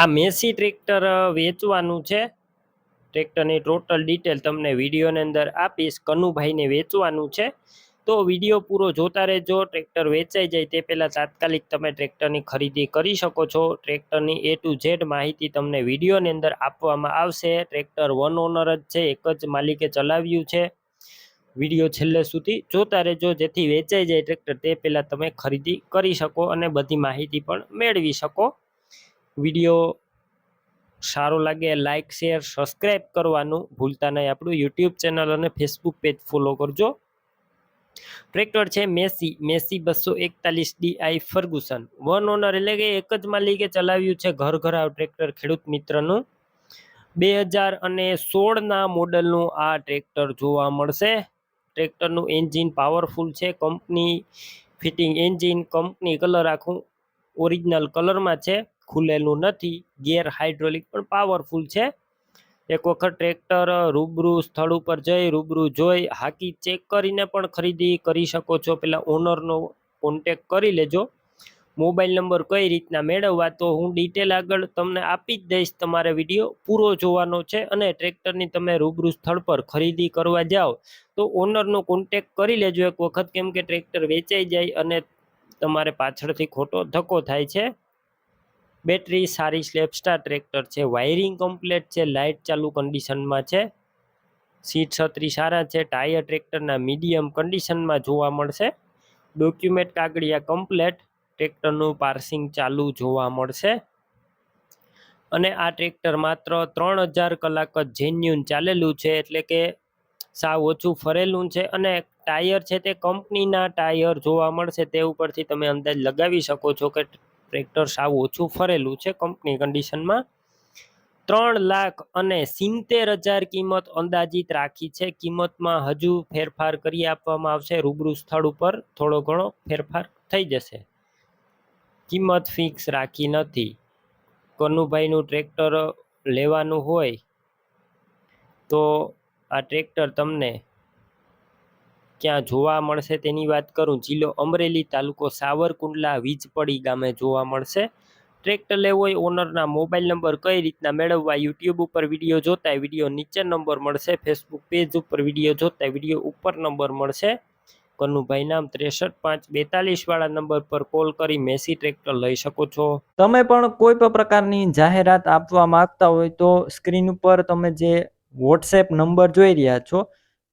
આ Massey tractor વેચવાનું છે. ટ્રેક્ટરની ટોટલ ડિટેલ તમને વિડીયોની અંદર આપીશ. કનુભાઈને વેચવાનું છે. તો વીડિયો પૂરો જોતા રહેજો. ટ્રેક્ટર વેચાઈ જાય તે પહેલાં તાત્કાલિક તમે ટ્રેક્ટરની ખરીદી કરી શકો છો. ટ્રેક્ટરની એ ટુ ઝેડ માહિતી તમને વિડીયોની અંદર આપવામાં આવશે. ટ્રેક્ટર વન ઓનર જ છે. એક જ માલિકે ચલાવ્યું છે. વીડિયો છેલ્લે સુધી જોતા રહેજો. જેથી વેચાઈ જાય ટ્રેક્ટર તે પહેલાં તમે ખરીદી કરી શકો અને બધી માહિતી પણ મેળવી શકો. વીડિયો સારો લાગે લાઇક શેર સબસ્ક્રાઈબ કરવાનું ભૂલતા નહીં. આપણું યુટ્યુબ ચેનલ અને ફેસબુક પેજ ફોલો કરજો. ટ્રેક્ટર છે મેસી મેસી બસો એકતાલીસ ડીઆઈ ફર્ગુસન વન ઓનર એટલે કે એક જ માલિકે ચલાવ્યું છે ઘર ઘરાવ ટ્રેક્ટર ખેડૂત મિત્રનું. બે હજાર અને સોળના મોડલનું આ ટ્રેક્ટર જોવા મળશે. ટ્રેક્ટરનું એન્જિન પાવરફુલ છે company fitting engine company colour આખું ઓરિજિનલ કલરમાં છે. ખુલેલું નથી. ગેર હાઇડ્રોલિક પણ પાવરફુલ છે. એક વખત ટ્રેક્ટર રૂબરૂ સ્થળ ઉપર જઈ, રૂબરૂ જોઈ, હાકી ચેક કરીને પણ ખરીદી કરી શકો છો. પેલા ઓનરનો કોન્ટેક કરી લેજો. મોબાઈલ નંબર કઈ રીતના મેળવવા તો હું ડિટેલ આગળ તમને આપી જ દઈશ. તમારે વીડિયો પૂરો જોવાનો છે અને ટ્રેક્ટરની તમે રૂબરૂ સ્થળ પર ખરીદી કરવા જાઓ તો ઓનરનો કોન્ટેક કરી લેજો એક વખત. કેમ કે ટ્રેક્ટર વેચાઈ જાય અને તમારે પાછળથી ખોટો ધક્કો થાય છે. બેટરી સારી સ્લેપસ્ટાર ટ્રેક્ટર છે, વાયરિંગ કમ્પ્લેટ છે, લાઇટ ચાલુ કન્ડિશનમાં છે, સીટ છત્રી સારા છે, ટાયર ટ્રેક્ટરના મીડિયમ કન્ડિશનમાં જોવા મળશે. ડોક્યુમેન્ટ કાગળિયા કમ્પ્લેટ, ટ્રેક્ટરનું પાર્સિંગ ચાલુ જોવા મળશે. અને આ ટ્રેક્ટર માત્ર ત્રણ હજાર કલાક જ જેન્યુન ચાલેલું છે, એટલે કે સાવ ઓછું ફરેલું છે અને ટાયર છે તે કંપનીના ટાયર જોવા મળશે તે ઉપરથી તમે અંદાજ લગાવી શકો છો કે ટ્રેક્ટર સાવ ઓછું ફરેલું છે કંપની કન્ડિશનમાં ત્રણ લાખ અને સિત્તેર હજાર કિંમત અંદાજિત રાખી છે. કિંમતમાં હજુ ફેરફાર કરી આપવામાં આવશે. રૂબરૂ સ્થળ ઉપર થોડો ઘણો ફેરફાર થઈ જશે. કિંમત ફિક્સ રાખી નથી. કનુભાઈનું ટ્રેક્ટર લેવાનું હોય તો આ ટ્રેક્ટર તમને ક્યાં જોવા મળશે તેની વાત કરું. જિલ્લો અમરેલી તાલુકો સાવરકુંડલા વીજપડી ગામે જોવા મળશે. ટ્રેક્ટર લેવો હોય ઓનરના મોબાઈલ નંબર કઈ રીતના મેળવવા યુટ્યુબ ઉપર વીડિયો જોતા વીડિયો નીચે નંબર મળશે. ફેસબુક પેજ ઉપર વીડિયો જોતા વીડિયો ઉપર નંબર મળશે. કનુભાઈ નામ ત્રેસઠ પાંચ બેતાલીસ વાળા નંબર પર કોલ કરી મેસી ટ્રેક્ટર લઈ શકો છો. તમે પણ કોઈ પણ પ્રકારની જાહેરાત આપવા માંગતા હોય તો સ્ક્રીન ઉપર તમે જે વોટ્સએપ નંબર જોઈ રહ્યા છો